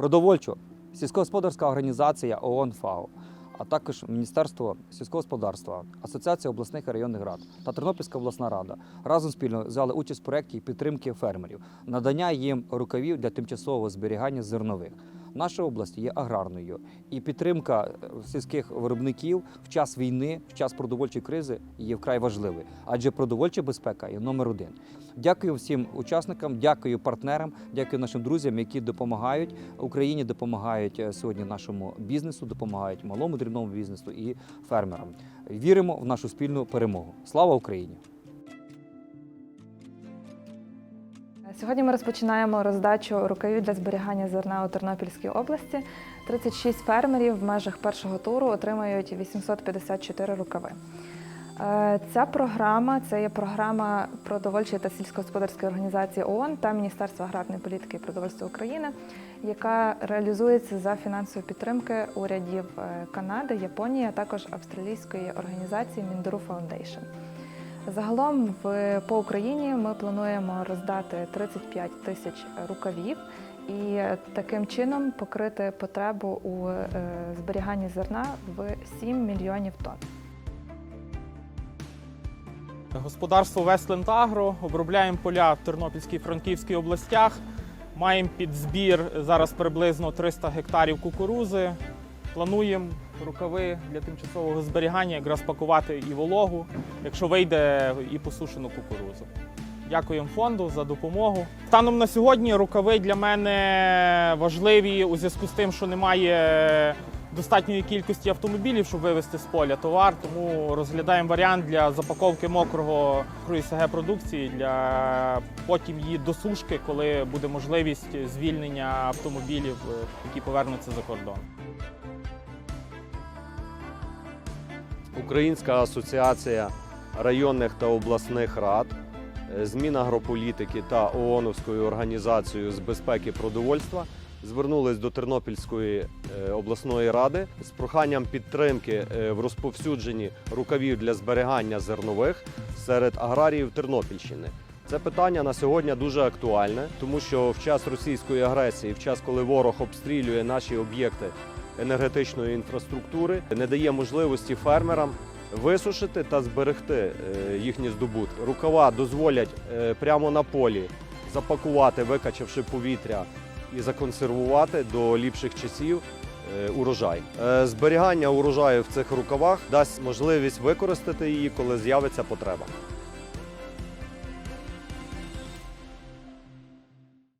продовольчо, сільськогосподарська організація ООН ФАО, а також Міністерство сільського господарства, Асоціація обласних і районних рад та Тернопільська обласна рада разом спільно взяли участь в проєкті підтримки фермерів, надання їм рукавів для тимчасового зберігання зернових. Наша область є аграрною, і підтримка е, сільських виробників в час війни, в час продовольчої кризи є вкрай важливою, адже продовольча безпека є номер один. Дякую всім учасникам, дякую партнерам, дякую нашим друзям, які допомагають Україні, допомагають е, сьогодні нашому бізнесу, допомагають малому дрібному бізнесу і фермерам. Віримо в нашу спільну перемогу. Слава Україні! Сьогодні ми розпочинаємо роздачу рукавів для зберігання зерна у Тернопільській області. 36 фермерів в межах першого туру отримають 854 рукави. Е, Ця програма це є програма продовольчої та сільськогосподарської організації ООН та Міністерства аграрної політики і продовольства України, яка реалізується за фінансової підтримки урядів е, Канади, Японії, а також австралійської організації Міндору Foundation. Загалом в, по Україні ми плануємо роздати 35 тисяч рукавів і таким чином покрити потребу у е, зберіганні зерна в 7 мільйонів тонн. Господарство Вестленд Агро. Обробляємо поля в Тернопільській Франківській областях. Маємо під збір зараз приблизно 300 гектарів кукурузи. Плануємо рукави для тимчасового зберігання, якраз пакувати і вологу, якщо вийде і посушену кукурузу. Дякуємо фонду за допомогу. Станом на сьогодні рукави для мене важливі у зв'язку з тим, що немає достатньої кількості автомобілів, щоб вивезти з поля товар. Тому розглядаємо варіант для запаковки мокрого СГ продукції для потім її досушки, коли буде можливість звільнення автомобілів, е, які повернуться за кордон. Українська асоціація районних та обласних рад, е, з Мінагрополітики та ООНовською організацією з безпеки продовольства звернулись до Тернопільської е, обласної ради з проханням підтримки е, в розповсюдженні рукавів для зберігання зернових серед аграріїв Тернопільщини. Це питання на сьогодні дуже актуальне, тому що в час російської агресії, в час, коли ворог обстрілює наші об'єкти енергетичної інфраструктури, не дає можливості фермерам висушити та зберегти е, їхні здобутки. Рукава дозволять е, прямо на полі запакувати, викачавши повітря і законсервувати до ліпших часів. е, Урожай зберігання урожаю в цих рукавах дасть можливість використати її, коли з'явиться потреба.